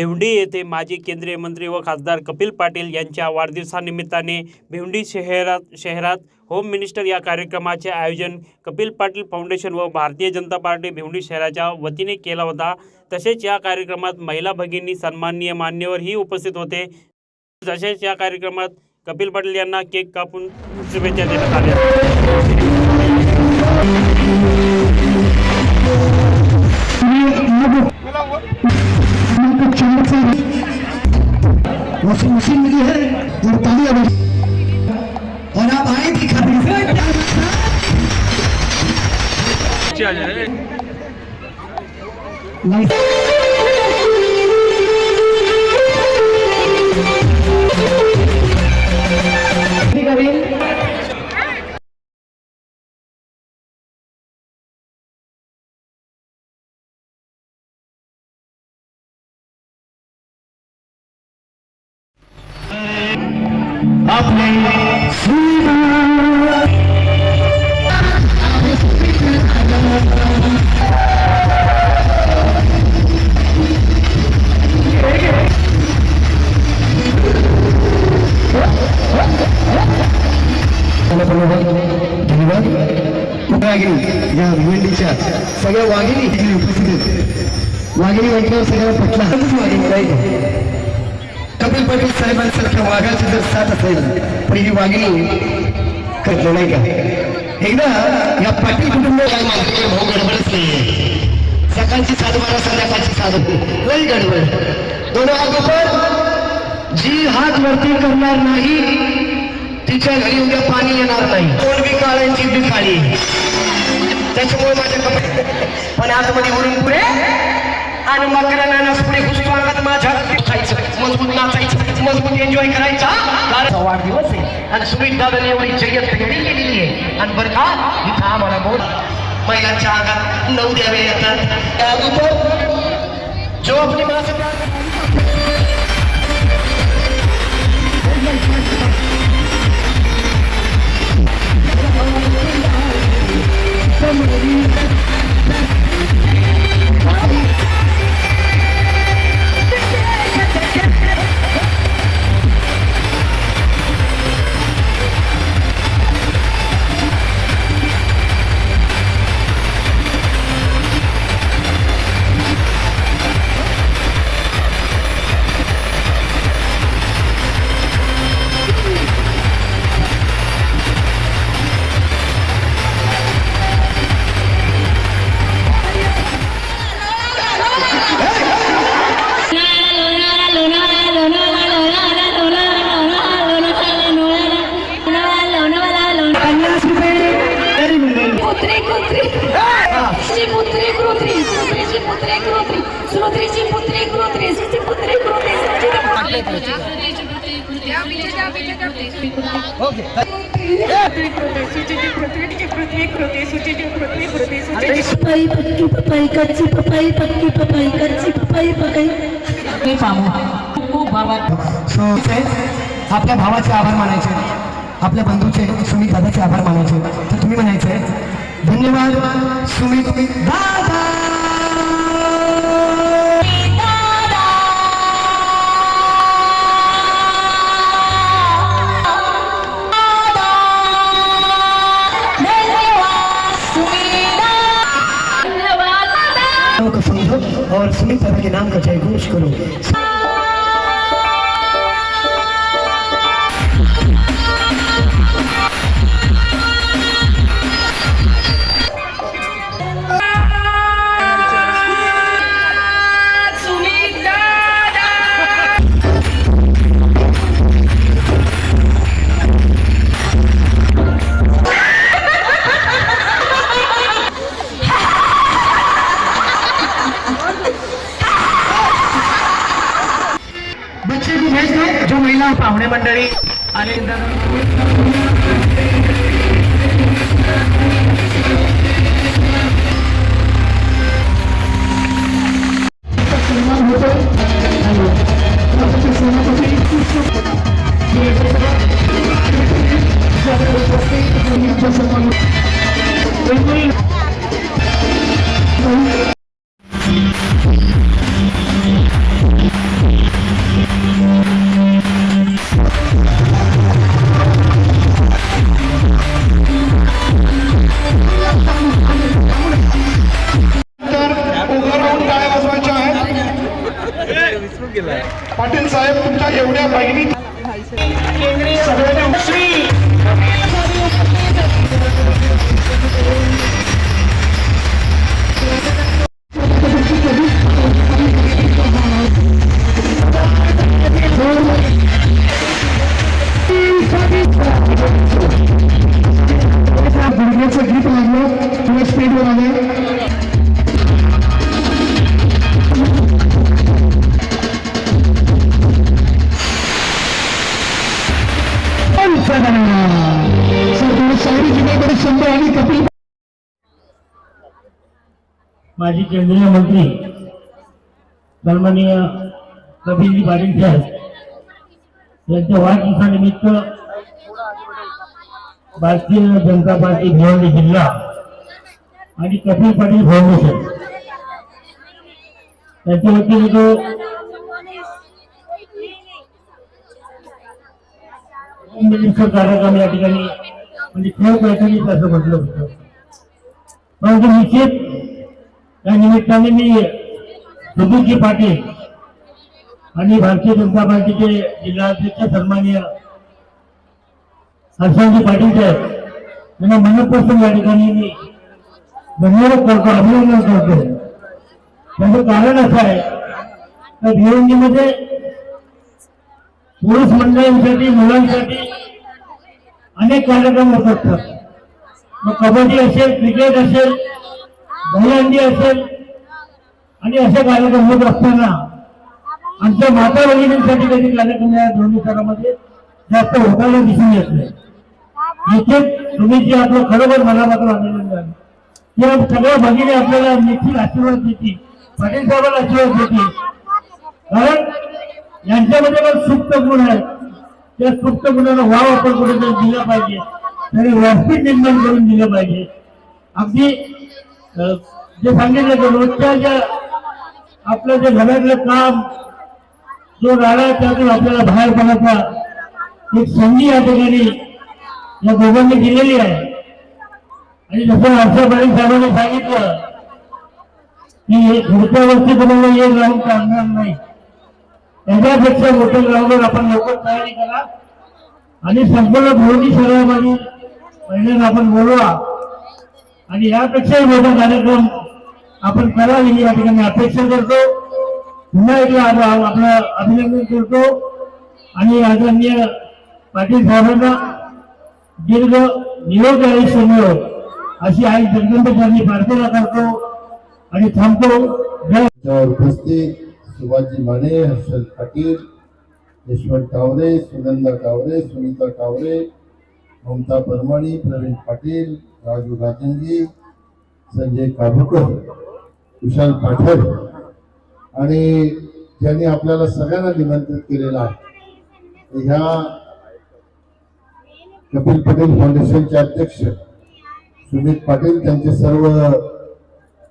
भिवंडी येथे माजी केंद्रीय मंत्री व खासदार कपिल पाटील यांच्या वाढदिवसानिमित्ताने भिवंडी शहरात शहरात होम मिनिस्टर या कार्यक्रमाचे आयोजन कपिल पाटील फाउंडेशन व भारतीय जनता पार्टी भिवंडी शहराच्या वतीने केला होता. तसेच या कार्यक्रमात महिला भगिनी सन्माननीय मान्यवरही उपस्थित होते. तसेच या कार्यक्रमात कपिल पाटील यांना केक कापून शुभेच्छा देण्यात आल्या. वॉशिंग मशीन मिली है और तालियां बजी और आप आए थी खबरी आपने धन्यवाद. वाघिणी या भिवंडीच्या सगळ्या वाघिणी उपस्थित वाघिणी म्हटल्यावर सगळ्या पटला वाघिणी कपिल पाटील साहेबांसारख्या वाघाची जर साथ असेल तर ही वाघिणी कळलं नाही का? एकदा या पाटील कुटुंब भाऊ गडबडच नाहीये. सकाळची साध बारा संध्याकाळची साध लई गडबड. दोन अगोदर जी हात वरती करणार नाही तिच्या घरी उद्या पाणी येणार नाही. कोण बी काळ्यांची बी काळी त्याच्यामुळे माझ्या कपडे पण आतमध्ये उरून पुढे. आणि मकरा नानास पुढे घुसतो माझ्या खायचं. मजबूत नाचायचं. मजबूत एन्जॉय करायचा. गारचा वाढदिवस आहे. आणि सुमित दादाने एवढी जय्यत तयारी केलेली आहे. आणि बरं का इथं आम्हाला बोल. महिलांच्या अंगात नऊ द्यावे येतात. त्या अगोदर जो आपली माणसं पन्नास पपाई पक्की पपाई कच्ची पपाई पक्की पपाई कच्ची पपाई पकाई सो आपल्या भावाचे आभार मानायचे आपल्या बंधूचे सुमित दादाचे आभार मानायचे. तर तुम्ही म्हणायचे धन्यवाद सुमित दादा! समझो और सुमित दादा के नाम का जय घोष करो मंडळी आणि माजी केंद्रीय मंत्री सन्माननीय कपिलजी पाटील साहेब यांच्या वाढदिवसानिमित्त भारतीय जनता पार्टी भिवंडी जिल्हा आणि कपिल पाटील फाउंडेशन त्यांच्या वतीने जो मुंबईचा कार्यक्रम या ठिकाणी म्हणजे खेळ पैठणीच असं म्हटलं होतं. परंतु निश्चित या निमित्ताने मी सुधीरजी पाटील आणि भारतीय जनता पार्टीचे जिल्हाध्यक्ष सन्माननीय हर्षांजी पाटील साहेब यांना मनपासून या ठिकाणी मी धन्यवाद करतो अभिनंदन करतो. त्याचं कारण असं आहे तर भिवंडीमध्ये पुरुष मंडळींसाठी मुलांसाठी अनेक कार्यक्रम होत असतात. मग कबड्डी असेल क्रिकेट असेल दहीहंडी असेल आणि असे कार्यक्रम होत असताना आमच्या माता भगिनींसाठी कधी कार्यक्रम या दोन्ही शहरामध्ये जास्त होताना दिसून येत नाही निश्चित तुम्ही जे आपलं खरोखर मनापासून अभिनंदन या सगळ्या भगिनी आपल्याला निश्चित आशीर्वाद देतील पाटील साहेबांना आशीर्वाद देतील. कारण यांच्यामध्ये पण सुप्त गुण आहे त्या सुप्त गुणाला वाव आपण कुठेतरी दिला पाहिजे. तरी व्यासपीठ निर्माण करून दिलं पाहिजे. अगदी जे सांगितलं की रोजच्या ज्या आपलं जे घरातलं काम जो राडा त्यातून आपल्याला बाहेर पडायचा एक संधी या ठिकाणी या दोघांनी दिलेली आहे. आणि जसं हर्षा पाटील साहेबांनी सांगितलं की हे पुढच्या वर्षी तुम्हाला हे राहून चालणार नाही. त्याच्यापेक्षा मोठं ग्राउंडवर आपण लवकर तयारी करा. आणि संपूर्ण भोवती सर्वांनी महिन्यात आपण बोलवा. आणि यापेक्षाही मोठा कार्यक्रम आपण करावी या ठिकाणी अपेक्षा करतो. पुन्हा एकदा आपलं अभिनंदन करतो. आणि आदरणीय पाटील साहेबांना दीर्घ निरोग आयुष्य मिळो. अशी आई जगदंबेकरांनी प्रार्थना करतो. आणि थांबतो. उपस्थित सुभाषजी माने हर्षल पाटील यशवंत कावरे सुनंदा कावरे सुनीता कावरे ममता परमाणी प्रवीण पाटील राजू राजनजी संजय काभुकर विशाल पाठक. आणि ज्यांनी आपल्याला सगळ्यांना निमंत्रित केलेलं आहे ह्या कपिल पटेल फाउंडेशनचे अध्यक्ष सुमित पाटील त्यांचे सर्व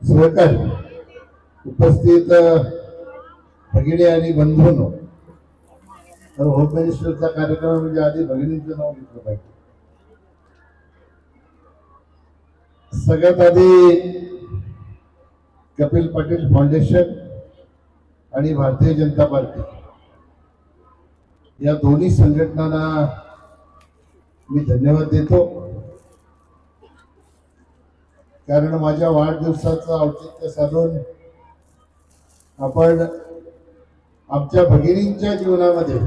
सहकारी उपस्थित भगिनी आणि बंधूंनो तर होम मिनिस्टरचा कार्यक्रम म्हणजे आधी भगिनींचं नाव घेतलं पाहिजे. सगळ्यात आधी कपिल पाटील फाउंडेशन आणि भारतीय जनता पार्टी. या दोन्ही संघटनांना मी धन्यवाद देतो. कारण माझ्या वाढदिवसाचं औचित्य साधून आपण आमच्या भगिनींच्या जीवनामध्ये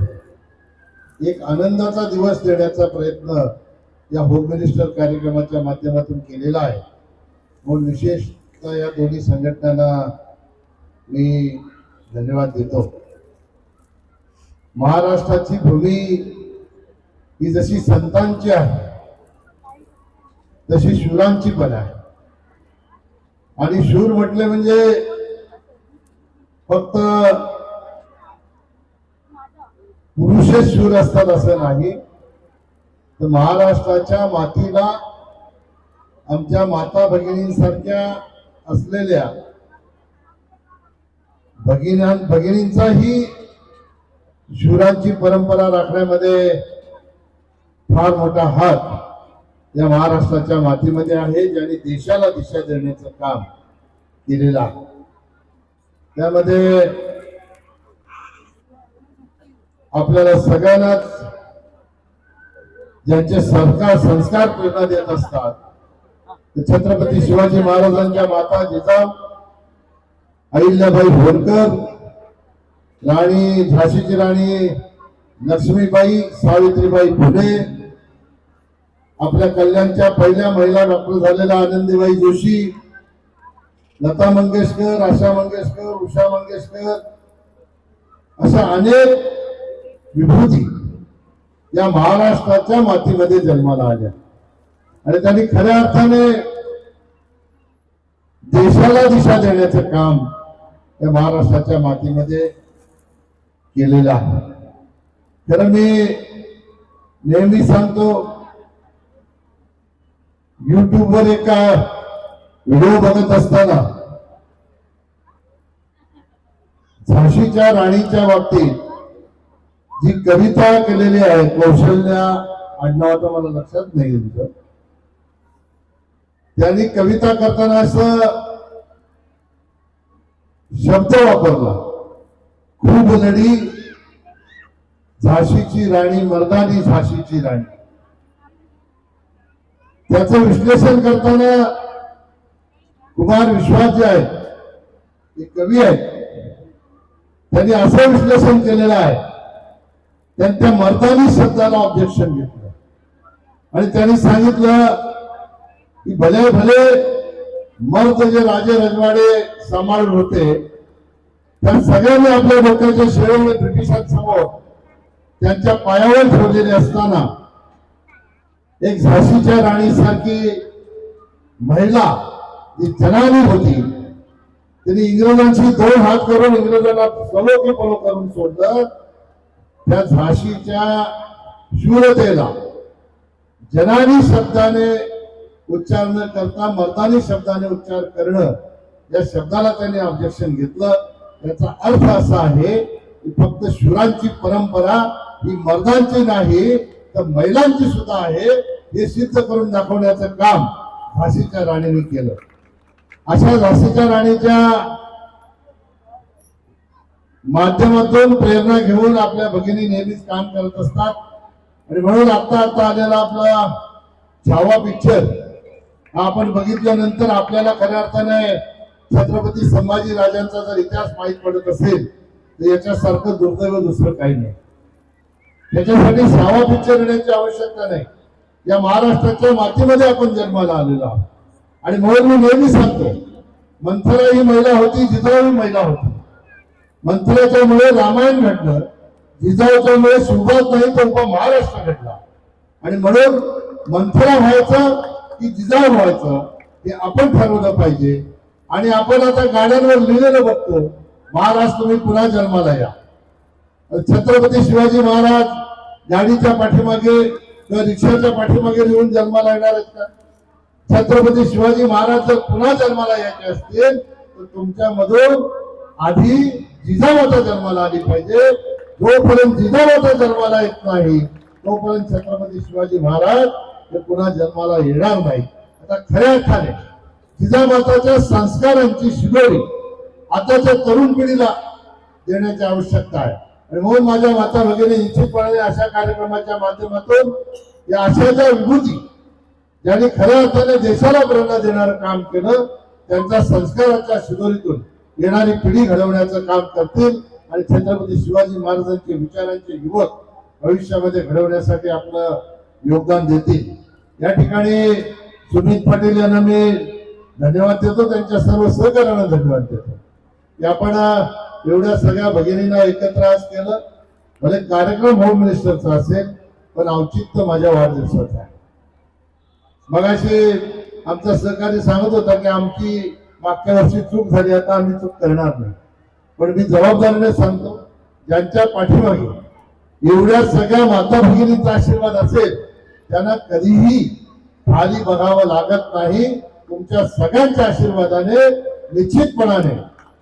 एक आनंदाचा दिवस देण्याचा प्रयत्न या होम मिनिस्टर कार्यक्रमाच्या माध्यमातून केलेला आहे. म्हणून विशेषतः या दोन्ही संघटनांना मी धन्यवाद देतो. महाराष्ट्राची भूमी ही जशी संतांची आहे तशी शूरांची पण आहे. आणि शूर म्हटले म्हणजे फक्त पुरुषच शूर असतात असं नाही. तर महाराष्ट्राच्या मातीला आमच्या माता भगिनींसारख्या असलेल्या भगिना भगिनींचाही शूरांची परंपरा राखण्यामध्ये फार मोठा हात या महाराष्ट्राच्या मातीमध्ये आहे ज्याने देशाला दिशा देण्याचं काम केलेलं आहे. त्यामध्ये आपल्याला सगळ्यांनाच ज्यांचे सरकार संस्कार प्रेरणा देत असतात. ते छत्रपती शिवाजी महाराजांच्या माता जिजाऊ अहिल्याबाई होळकर राणी झाशीची राणी लक्ष्मीबाई सावित्रीबाई फुले आपल्या कल्याणच्या पहिल्या महिला डॉक्टर झालेल्या आनंदीबाई जोशी लता मंगेशकर आशा मंगेशकर उषा मंगेशकर अशा अनेक विभूती या महाराष्ट्राच्या मातीमध्ये जन्माला आल्या. आणि त्यांनी खऱ्या अर्थाने देशाला दिशा देण्याचं काम या महाराष्ट्राच्या मातीमध्ये केलेलं आहे. खरं मी नेहमी सांगतो युट्यूबवर एका व्हिडिओ बघत असताना झाशीच्या राणीच्या बाबतीत जी कविता केलेली आहे कौशल्या आडनावाचं मला लक्षात नाही तुमचं त्यांनी कविता करताना असं शब्द वापरला. खूप लढी झाशीची राणी मर्दानी झाशीची राणी. त्याचं विश्लेषण करताना कुमार विश्वास जे आहेत ते कवी आहेत त्यांनी असं विश्लेषण केलेलं आहे. त्यांच्या मर्दानी शब्दाला ऑब्जेक्शन घेतलं. आणि त्यांनी सांगितलं की भले भले मर्द जे राजे रजवाडे सांभाळून होते त्या सगळ्यांनी आपल्या डोक्याचे शेळवले ब्रिटिशांसमोर त्यांच्या पायावर ठेवलेले असताना एक झाशीच्या राणीसारखी महिला जी जनानी होती त्यांनी इंग्रजांशी दोन हात करून इंग्रजांना सलो की पलो करून सोडलं. त्या झाशीच्या शूरतेला जनानी शब्दाने उच्चार न करता मर्दानी शब्दाने उच्चार करणं या शब्दाला त्यांनी ऑब्जेक्शन घेतलं. याचा अर्थ असा आहे की फक्त शूरांची परंपरा ही मर्दांची नाही तर महिलांची सुद्धा आहे हे सिद्ध करून दाखवण्याचं काम झाशीच्या राणीने केलं. अशा झाशीच्या राणीच्या माध्यमातून प्रेरणा घेऊन आपल्या भगिनी नेहमीच काम करत असतात. आणि म्हणून आता आता आलेला आपला छावा पिक्चर हा आपण बघितल्यानंतर आपल्याला खऱ्या अर्थाने छत्रपती संभाजी राजांचा जर इतिहास माहीत पडत असेल तर याच्यासारखं दुर्दैव दुसरं काही नाही. त्याच्यासाठी छावा पिक्चर येण्याची आवश्यकता नाही. या महाराष्ट्राच्या मातीमध्ये आपण जन्माला आलेलो आहोत. आणि म्हणून मी नेहमी सांगतो मंथरा ही महिला होती जिजाऊ ही महिला होती. मंत्र्याच्यामुळे रामायण घडलं जिजाऊच्यामुळे सुरुवात नाही तर उभा महाराष्ट्र घडला. आणि म्हणून मंथरा व्हायचं की जिजाऊ व्हायचं हे आपण ठरवलं पाहिजे. आणि आपण आता गाड्यांवर लिहिलेलं बघतो महाराष्ट्र तुम्ही पुन्हा जन्माला या. छत्रपती शिवाजी महाराज गाडीच्या पाठीमागे किंवा रिक्षाच्या पाठीमागे लिहून जन्माला येणार आहेत का? छत्रपती शिवाजी महाराज जर पुन्हा जन्माला यायचे असतील तर तुमच्यामधून आधी जिजामाता जन्माला आली पाहिजे. जोपर्यंत जिजामाता जन्माला येत नाही तोपर्यंत छत्रपती शिवाजी महाराज हे पुन्हा जन्माला येणार नाही आता खऱ्या अर्थाने जिजामाताच्या संस्कारांची शिदोरी आताच्या तरुण पिढीला देण्याची आवश्यकता आहे. आणि म्हणून माझ्या माता भगिनी इच्छितपणाने अशा कार्यक्रमाच्या माध्यमातून या आशयाच्या विभूती ज्यांनी खऱ्या अर्थाने देशाला प्रेरणा देणारं काम केलं त्यांच्या संस्काराच्या शिदोरीतून येणारी पिढी घडवण्याचं काम करतील आणि छत्रपती शिवाजी महाराजांचे विचारांचे युवक भविष्यामध्ये घडवण्यासाठी आपलं योगदान देतील. या ठिकाणी सुनीत पाटील यांना मी धन्यवाद देतो. त्यांच्या सर्व सहकार्यांना धन्यवाद देतो. की आपण एवढ्या सगळ्या भगिनींना एकत्र आज केलं. भले कार्यक्रम होम मिनिस्टरचा असेल पण औचित्य माझ्या वाढदिवसाचा आहे. मगाशी आमचा सहकारी सांगत होता की आमची मागच्या वर्षी चूक झाली आता आम्ही चूक करणार नाही. पण मी जबाबदारीने सांगतो ज्यांच्या पाठीमागे एवढ्या सगळ्या माता भगिनींचा आशीर्वाद असेल त्यांना कधीही खाली बघावं लागत नाही. तुमच्या सगळ्यांच्या आशीर्वादाने निश्चितपणाने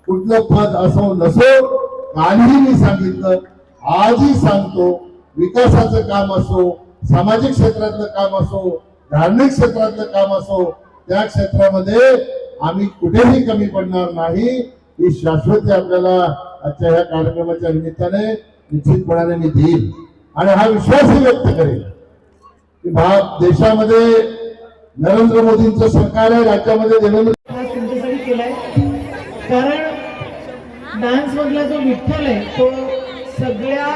कुठलं पद असो नसो कालही मी सांगितलं आजही सांगतो विकासाचं काम असो सामाजिक क्षेत्रातलं काम असो धार्मिक क्षेत्रातलं काम असो त्या क्षेत्रामध्ये आम्ही कुठेही कमी पडणार नाही. ही शाश्वती आपल्याला आजच्या ह्या कार्यक्रमाच्या निमित्ताने निश्चितपणाने मी देईल आणि हा विश्वासही व्यक्त करेल की भा देशामध्ये नरेंद्र मोदींचं सरकार आहे राज्यामध्ये देवेंद्र तुमच्यासाठी केलाय. कारण डान्स मधला जो विठ्ठल आहे तो सगळ्या